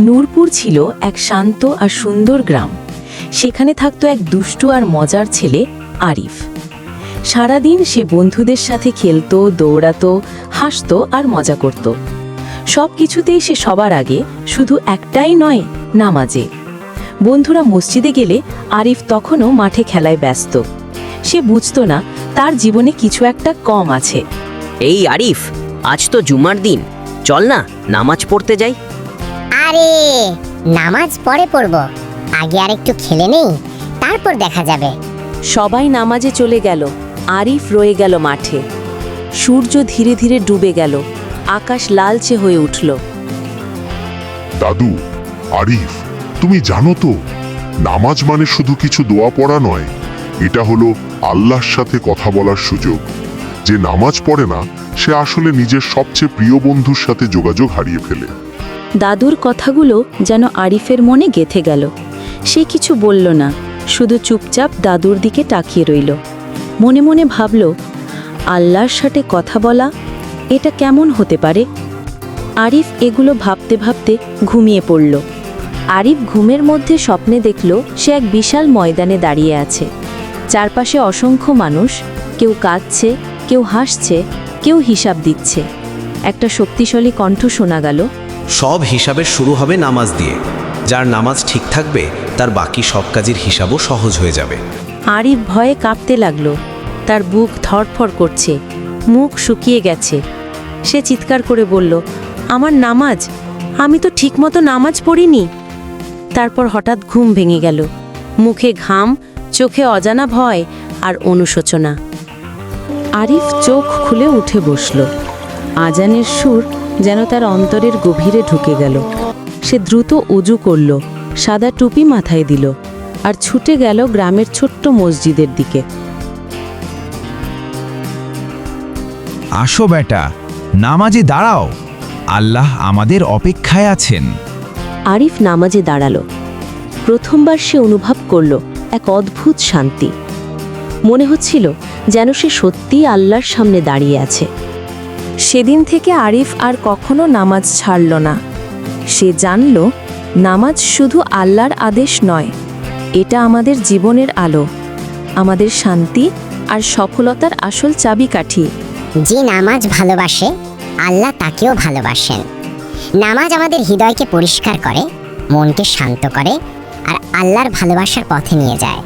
নূরপুর ছিল এক শান্ত আর সুন্দর গ্রাম। সেখানে থাকতো এক দুষ্টু আর মজার ছেলে, আরিফ। সারাদিন সে বন্ধুদের সাথে খেলতো, দৌড়াতো, হাসতো আর মজা করত। সব কিছুতেই সে সবার আগে শুধু একটাই নয়, নামাজে। বন্ধুরা মসজিদে গেলে আরিফ তখনও মাঠে খেলায় ব্যস্ত। সে বুঝতো না, তার জীবনে কিছু একটা কম আছে। এই আরিফ, আজ তো জুমার দিন। চল না, নামাজ পড়তে যাই। আরে নামাজ পরে পড়ব। আগে আর একটু খেলে নেই তারপর দেখা যাবে। সবাই নামাজে চলে গেল আরিফ রয়ে গেল মাঠে। সূর্য ধীরে ধীরে ডুবে গেল আকাশ লালচে হয়ে উঠল। দাদু আরিফ তুমি জানো তো নামাজ মানে শুধু কিছু দোয়া পড়া নয় এটা হলো আল্লাহর সাথে কথা বলার সুযোগ। যে নামাজ পড়ে না সে আসলে নিজের সবচেয়ে প্রিয় বন্ধুর সাথে যোগাযোগ হারিয়ে ফেলে। দাদুর কথাগুলো যেন আরিফের মনে গেথে গেল। সে কিছু বলল না, শুধু চুপচাপ দাদুর দিকে তাকিয়ে রইল। মনে মনে ভাবল, আল্লাহর সাথে কথা বলা, এটা কেমন হতে পারে? আরিফ এগুলো ভাবতে ভাবতে ঘুমিয়ে পড়ল। আরিফ ঘুমের মধ্যে স্বপ্নে দেখল, সে এক বিশাল ময়দানে দাঁড়িয়ে আছে। চারপাশে অসংখ্য মানুষ, কেউ কাঁদছে, কেউ হাসছে, কেউ হিসাব দিচ্ছে। একটা শক্তিশালী কণ্ঠ শোনা গেল সব হিসাবের শুরু হবে নামাজ দিয়ে। যার নামাজ ঠিক থাকবে, তার বাকি সব কাজের হিসাবও সহজ হয়ে যাবে। আরিফ ভয়ে কাঁপতে লাগল। তার বুক ধরফর করছে। মুখ শুকিয়ে গেছে। সে চিৎকার করে বলল, আমার নামাজ? আমি তো ঠিকমতো নামাজ পড়িনি। তারপর হঠাৎ ঘুম ভেঙে গেল। মুখে ঘাম, চোখে অজানা ভয় আর অনুশোচনা। আরিফ চোখ খুলে উঠে বসল। আজানের সুর যেন তার অন্তরের গভীরে ঢুকে গেল। সে দ্রুত উজু করল সাদা টুপি মাথায় দিল আর ছুটে গেল গ্রামের ছোট্ট মসজিদের দিকে। আসো বেটা নামাজে দাঁড়াও। আল্লাহ আমাদের অপেক্ষায় আছেন। আরিফ নামাজে দাঁড়াল। প্রথমবার সে অনুভব করল এক অদ্ভুত শান্তি। মনে হচ্ছিল যেন সে সত্যিই আল্লাহর সামনে দাঁড়িয়ে আছে। সেদিন থেকে আরিফ আর কখনো নামাজ ছাড়ল না। সে জানল, নামাজ শুধু আল্লাহর আদেশ নয়, এটা আমাদের জীবনের আলো, আমাদের শান্তি আর সফলতার আসল চাবিকাঠি। যে নামাজ ভালোবাসে, আল্লাহ তাকেও ভালোবাসেন। নামাজ আমাদের হৃদয়কে পরিষ্কার করে, মনকে শান্ত করে, আর আল্লাহর ভালোবাসার পথে নিয়ে যায়।